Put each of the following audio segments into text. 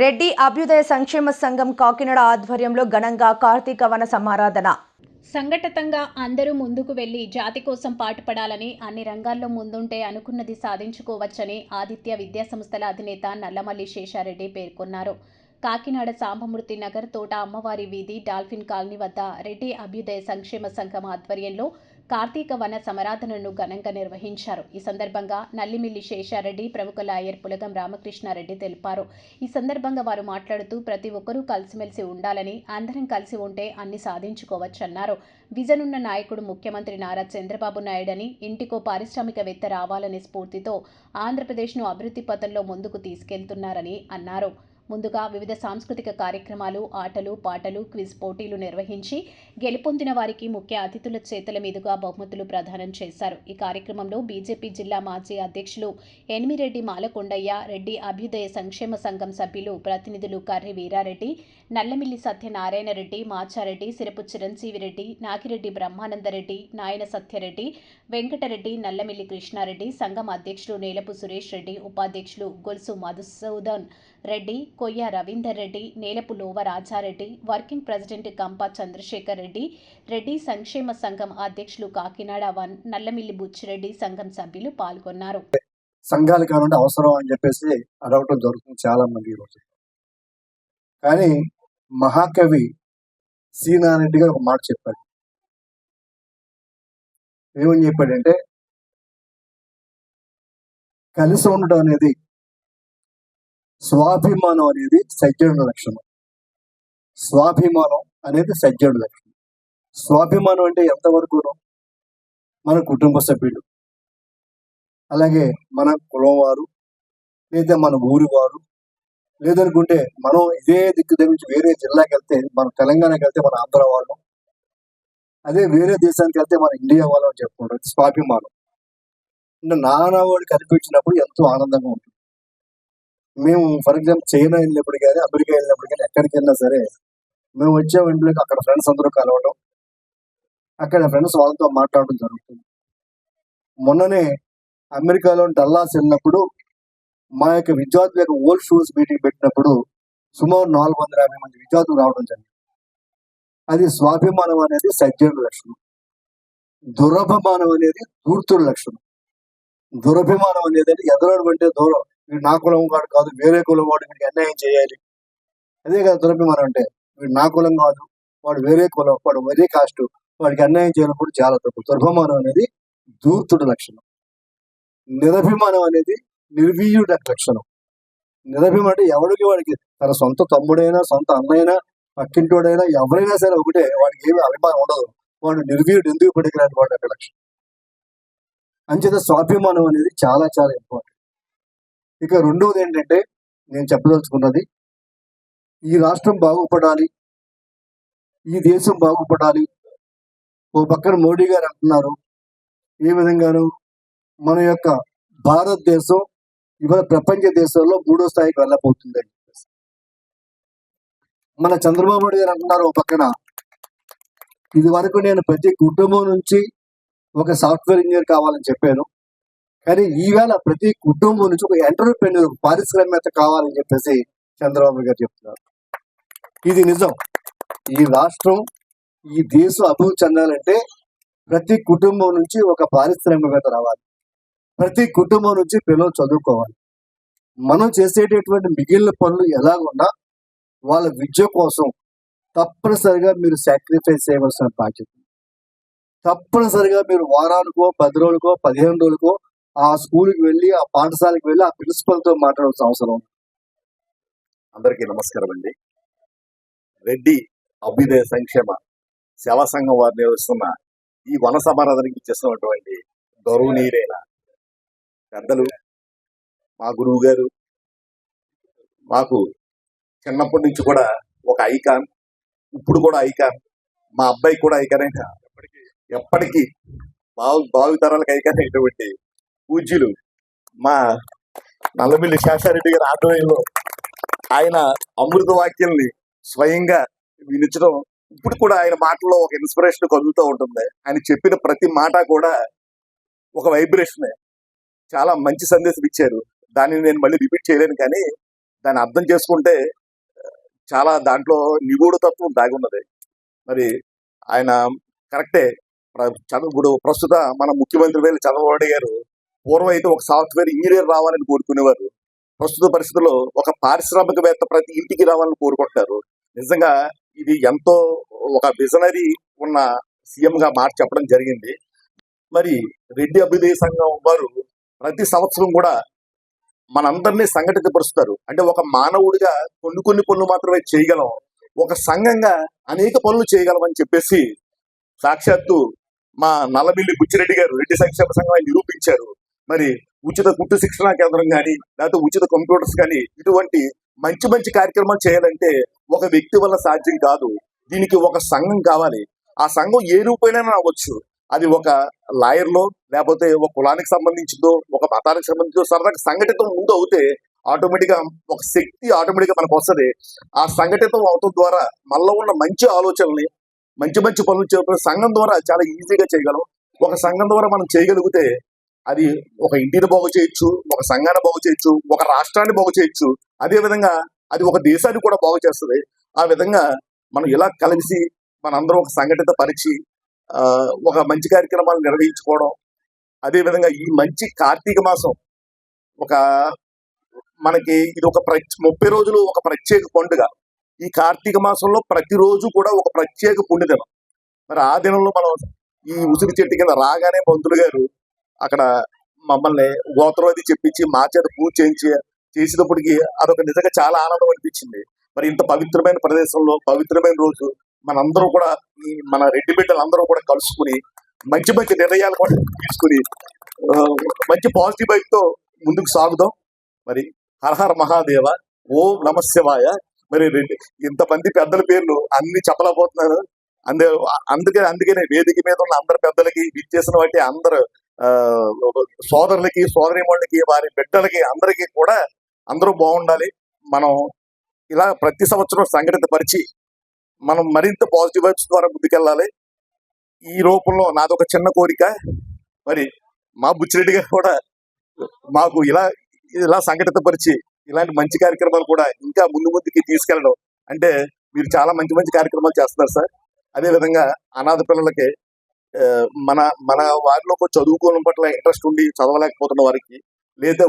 రెడ్డి అభ్యుదయ సంక్షేమ సంఘం కాకినాడ ఆధ్వర్యంలో ఘనంగా కార్తీక వన సమారాధన. సంఘటితంగా అందరూ ముందుకు వెళ్ళి జాతి కోసం పాటుపడాలని అన్ని రంగాల్లో ముందుంటే అనుకున్నది సాధించుకోవచ్చని ఆదిత్య విద్యా సంస్థల అధినేత నల్లమల్లి శేషారెడ్డి పేర్కొన్నారు. కాకినాడ సాంబమూర్తి నగర్ తోట అమ్మవారి వీధి డాల్ఫిన్ కాలనీ వద్ద రెడ్డి అభ్యుదయ సంక్షేమ సంఘం ఆధ్వర్యంలో కార్తీక వన సమరాధనను ఘనంగా నిర్వహించారు. ఈ సందర్భంగా నల్లిమిల్లి శేషారెడ్డి ప్రముఖ లాయర్ పులగం రామకృష్ణారెడ్డి తెలిపారు. ఈ సందర్భంగా వారు మాట్లాడుతూ ప్రతి ఒక్కరూ కలిసిమెలిసి ఉండాలని అందరం కలిసి ఉంటే అన్ని సాధించుకోవచ్చన్నారు. విజనున్న నాయకుడు ముఖ్యమంత్రి నారా చంద్రబాబు నాయుడని ఇంటికో పారిశ్రామికవేత్త రావాలనే స్ఫూర్తితో ఆంధ్రప్రదేశ్ను అభివృద్ధి పథంలో ముందుకు తీసుకెళ్తున్నారని అన్నారు. ముందుగా వివిధ సాంస్కృతిక కార్యక్రమాలు ఆటలు పాటలు క్విజ్ పోటీలు నిర్వహించి గెలుపొందిన వారికి ముఖ్య అతిథుల చేతుల మీదుగా బహుమతులు ప్రదానం చేశారు. ఈ కార్యక్రమంలో బీజేపీ జిల్లా మాజీ అధ్యక్షులు ఎనిమిరెడ్డి మాలకొండయ్య రెడ్డి అభ్యుదయ సంక్షేమ సంఘం సభ్యులు ప్రతినిధులు కర్రి వీరారెడ్డి నల్లమిల్లి సత్యనారాయణరెడ్డి మాచారెడ్డి సిరపు చిరంజీవి రెడ్డి నాగిరెడ్డి బ్రహ్మానందరెడ్డి నాయన సత్యరెడ్డి వెంకటరెడ్డి నల్లమిల్లి కృష్ణారెడ్డి సంఘం అధ్యక్షులు నేలపు సురేష్ రెడ్డి ఉపాధ్యక్షులు గొలుసు మధుసూదన్ రెడ్డి కొయ్య రవీందర్ రెడ్డి నేలపు లోవ రాజారెడ్డి వర్కింగ్ ప్రెసిడెంట్ కంప చంద్రశేఖర్ రెడ్డి రెడ్డి సంక్షేమ సంఘం అధ్యక్షులు కాకినాడ వన్ నల్లమిల్లి బుచ్చిరెడ్డి సంఘం సభ్యులు పాల్గొన్నారు. సంఘాలు కావాలంటే అవసరం అని చెప్పేసి అడగటం జరుగుతుంది చాలా మంది ఈరోజు కానీ మహాకవి సీనారెడ్డి గారు ఒక మాట చెప్పాడు. ఏమని చెప్పాడంటే కలిసి ఉండడం అనేది స్వాభిమానం అనేది సజ్జనుడి లక్షణం. స్వాభిమానం అనేది సజ్జనుడి లక్షణం. స్వాభిమానం అంటే ఎంతవరకు మన కుటుంబ సభ్యులు. అలాగే మన కులం వారు లేదా మన ఊరి వారు లేదనుకుంటే మనం ఇదే దిక్కు దగ్గర నుంచి వేరే జిల్లాకి వెళ్తే మన తెలంగాణకి వెళ్తే మన ఆంధ్ర వాళ్ళం. అదే వేరే దేశానికి వెళ్తే మన ఇండియా వాళ్ళం అని చెప్పుకుంటాం ఇది స్వాభిమానం నానావాడు కనిపించినప్పుడు ఎంతో ఆనందంగా ఉంటుంది. మేము ఫర్ ఎగ్జాంపుల్ చైనా వెళ్ళినప్పుడు కానీ అమెరికా వెళ్ళినప్పుడు కానీ ఎక్కడికి వెళ్ళినా సరే మేము వచ్చే ఇంట్లోకి అక్కడ ఫ్రెండ్స్ అందరూ కలవడం అక్కడ ఫ్రెండ్స్ వాళ్ళతో మాట్లాడడం జరుగుతుంది. మొన్ననే అమెరికాలో డల్లాస్ వెళ్ళినప్పుడు మా యొక్క విద్యార్థుల యొక్క ఓల్డ్ షూస్ మీటింగ్ పెట్టినప్పుడు సుమారు నాలుగు వందల యాభై మంది విద్యార్థులు రావడం జరిగింది. అది స్వాభిమానం అనేది సజ్జనుల లక్షణం. దురభిమానం అనేది దూర్తుల లక్షణం. దురభిమానం అనేది ఎదరాడు అంటే దూరం. వీడు నా కులం వాడు కాదు వేరే కులం వాడు వీడికి అన్యాయం చేయాలి. అదే కదా దురభిమానం అంటే. వీడు నా కులం కాదు వాడు వేరే కులం వాడు వేరే కాస్ట్ వాడికి అన్యాయం చేయనప్పుడు చాలా తప్పు. దుర్భమానం అనేది దూర్తుడి లక్షణం. నిరభిమానం అనేది నిర్వీయుడ లక్షణం. నిరభిమానం అంటే ఎవడికి వాడికి తన సొంత తమ్ముడైనా సొంత అన్నైనా పక్కింటోడైనా ఎవరైనా సరే ఒకటే వాడికి ఏమి అభిమానం ఉండదు. వాడు నిర్వీయుడు ఎందుకు పడికిరాని వాడు అక్కడ లక్షణం. అంచేత స్వాభిమానం అనేది చాలా చాలా ఇంపార్టెంట్ ఇక రెండవది ఏంటంటే నేను చెప్పదలుచుకున్నది ఈ రాష్ట్రం బాగుపడాలి ఈ దేశం బాగుపడాలి ఓ పక్కన మోడీ గారు అంటున్నారు ఏ విధంగాను మన యొక్క భారతదేశం ఇవాళ ప్రపంచ దేశంలో మూడో స్థాయికి వెళ్ళబోతుంది అని చెప్పేసి. మన చంద్రబాబు నాయుడు గారు అంటున్నారు ఓ పక్కన. ఇది వరకు నేను ప్రతి కుటుంబం నుంచి ఒక సాఫ్ట్వేర్ ఇంజనీర్ కావాలని చెప్పాను. కానీ ఈవేళ ప్రతి కుటుంబం నుంచి ఒక ఎంటర్ప్రెన్యూర్ పారిశ్రామికత కావాలని చెప్పేసి చంద్రబాబు గారు చెప్తున్నారు. ఇది నిజం. ఈ రాష్ట్రం ఈ దేశం అభివృద్ధి చెందాలంటే ప్రతి కుటుంబం నుంచి ఒక పారిశ్రామికత రావాలి. ప్రతి కుటుంబం నుంచి పిల్లలు చదువుకోవాలి. మనం చేసేటటువంటి మిగిలిన పనులు ఎలాగున్నా వాళ్ళ విద్య కోసం తప్పనిసరిగా మీరు సాక్రిఫైస్ చేయవలసిన బాధ్యత. తప్పనిసరిగా మీరు వారానికో పది రోజులకో పదిహేను రోజులకో ఆ స్కూల్కి వెళ్ళి ఆ పాఠశాలకు వెళ్ళి ఆ ప్రిన్సిపల్తో మాట్లాడాల్సిన అవసరం అందరికీ నమస్కారం అండి. రెడ్డి అభ్యుదయ సంక్షేమ సేవా సంఘం వారు నిర్వహిస్తున్న ఈ వన సమారాధనకి చేస్తున్నటువంటి గౌరవనీయులైన పెద్దలు మా గురువు గారు మాకు చిన్నప్పటి నుంచి కూడా ఒక ఐకాన్ ఇప్పుడు కూడా ఐకాన్ మా అబ్బాయి కూడా ఐకాన్ అయినా ఎప్పటికీ బావి భావితరాలకు ఐకాన్ అయినటువంటి పూజ్యులు మా నల్లమిల్లి శేషారెడ్డి గారి ఆధ్వర్యంలో ఆయన అమృత వాక్యాల్ని స్వయంగా వినించడం ఇప్పుడు కూడా ఆయన మాటల్లో ఒక ఇన్స్పిరేషన్ కలుగుతూ ఉంటుంది. ఆయన చెప్పిన ప్రతి మాట కూడా ఒక వైబ్రేషన్ చాలా మంచి సందేశం ఇచ్చారు. దానిని నేను మళ్ళీ రిపీట్ చేయలేను కానీ దాన్ని అర్థం చేసుకుంటే చాలా దాంట్లో నిగూఢ తత్వం దాగి ఉన్నది. మరి ఆయన కరెక్టే. చదువు ఇప్పుడు ప్రస్తుత మన ముఖ్యమంత్రి వేలు చంద్రబాబు గారు పూర్వం అయితే ఒక సాఫ్ట్వేర్ ఇంజనీర్ రావాలని కోరుకునేవారు. ప్రస్తుత పరిస్థితుల్లో ఒక పారిశ్రామికవేత్త ప్రతి ఇంటికి రావాలని కోరుకుంటారు నిజంగా ఇది ఎంతో ఒక విజనరీ ఉన్న సీఎంగా మాట చెప్పడం జరిగింది. మరి రెడ్డి అభ్యుదయ సంఘం వారు ప్రతి సంవత్సరం కూడా మనందరినీ సంఘటితపరుస్తారు. అంటే ఒక మానవుడిగా కొన్ని కొన్ని పనులు మాత్రమే చేయగలం. ఒక సంఘంగా అనేక పనులు చేయగలం అని చెప్పేసి సాక్షాత్తు మా నల్లమిల్లి బుచ్చిరెడ్డి గారు రెడ్డి సంక్షేమ సంఘం ఆయన నిరూపించారు. మరి ఉచిత కుట్టు శిక్షణ కేంద్రం కానీ లేకపోతే ఉచిత కంప్యూటర్స్ కానీ ఇటువంటి మంచి మంచి కార్యక్రమాలు చేయాలంటే ఒక వ్యక్తి వల్ల సాధ్యం కాదు. దీనికి ఒక సంఘం కావాలి. ఆ సంఘం ఏ రూపైనా అవ్వచ్చు. అది ఒక లాయర్లో లేకపోతే ఒక కులానికి సంబంధించిందో ఒక మతానికి సంబంధించిందో సరదాగా సంఘటితం ముందు అవుతే ఆటోమేటిక్గా ఒక శక్తి ఆటోమేటిక్గా మనకు వస్తుంది. ఆ సంఘటితం అవటం ద్వారా మనలో ఉన్న మంచి ఆలోచనల్ని మంచి మంచి పనులు చేయడం సంఘం ద్వారా చాలా ఈజీగా చేయగలం. ఒక సంఘం ద్వారా మనం చేయగలిగితే అది ఒక ఇంటిని బాగు చేయొచ్చు ఒక సంఘాన్ని బాగు చేయొచ్చు ఒక రాష్ట్రాన్ని బాగు చేయొచ్చు. అదే విధంగా అది ఒక దేశాన్ని కూడా బాగు చేస్తుంది. ఆ విధంగా మనం ఇలా కలిసి మనందరం ఒక సంఘటిత పరిచి ఒక మంచి కార్యక్రమాలు నిర్వహించుకోవడం. అదే విధంగా ఈ మంచి కార్తీక మాసం ఒక మనకి ఇది ఒక ప్ర- ముప్పై రోజులు ఒక ప్రత్యేక పండుగ. ఈ కార్తీక మాసంలో ప్రతిరోజు కూడా ఒక ప్రత్యేక పుణ్యదినం. మరి ఆ దినంలో మనం ఈ ఉసిరి చెట్టు కింద రాగానే పంతులు గారు అక్కడ మమ్మల్ని గోత్రవాది చెప్పించి మా చేత పూజ చేయించి చేసినప్పటికీ అదొక నిజంగా చాలా ఆనందం అనిపించింది. మరి ఇంత పవిత్రమైన ప్రదేశంలో పవిత్రమైన రోజు మనందరూ కూడా మన రెడ్డి బిడ్డలందరూ కూడా కలుసుకుని మంచి మంచి నిర్ణయాలు కూడా తీసుకుని మంచి పాజిటివ్ వైపు తో ముందుకు సాగుదాం. మరి హరహర మహాదేవ ఓం నమస్యవాయ మరి ఇంతమంది పెద్దల పేర్లు అన్ని చెప్పలేకపోతున్నారు. అందు అందుకే అందుకనే వేదిక మీద ఉన్న అందరు పెద్దలకి విచ్చేసిన వాటి అందరు ఆ, సోదరులకి సోదరిమణులకి వారి బిడ్డలకి అందరికీ కూడా అందరూ బాగుండాలి. మనం ఇలా ప్రతి సంవత్సరం సంఘటిత పరిచి మనం మరింత పాజిటివ్ వైబ్స్ ద్వారా ముందుకెళ్ళాలి. ఈ రూపంలో నాదొక చిన్న కోరిక. మరి మా బుచ్చిరెడ్డి గారు కూడా మాకు ఇలా ఇలా సంఘటిత పరిచి ఇలాంటి మంచి కార్యక్రమాలు కూడా ఇంకా ముందు ముందుకి తీసుకెళ్ళడం అంటే మీరు చాలా మంచి మంచి కార్యక్రమాలు చేస్తున్నారు సార్. అదే విధంగా అనాథ పిల్లలకి మన మన వారిలో చదువుకోవడం పట్ల ఇంట్రెస్ట్ ఉండి చదవలేకపోతున్న వారికి లేదా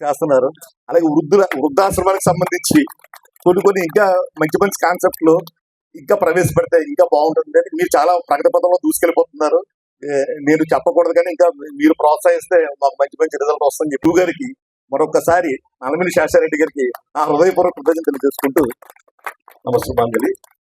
చేస్తున్నారు. అలాగే వృద్ధుల వృద్ధాశ్రమానికి సంబంధించి కొన్ని కొన్ని ఇంకా మంచి మంచి కాన్సెప్ట్లు ఇంకా ప్రవేశపెడితే ఇంకా బాగుంటుంది అని మీరు చాలా ప్రగతి పథంలో దూసుకెళ్ళిపోతున్నారు. నేను చెప్పకూడదు కానీ ఇంకా మీరు ప్రోత్సహిస్తే మాకు మంచి మంచి రిజల్ట్ వస్తుంది చెప్పు గారికి మరొకసారి నలమిని శాస్త్రారెడ్డి గారికి ఆ హృదయపూర్వక కృతజ్ఞతలు తెలియజేసుకుంటూ నమస్తే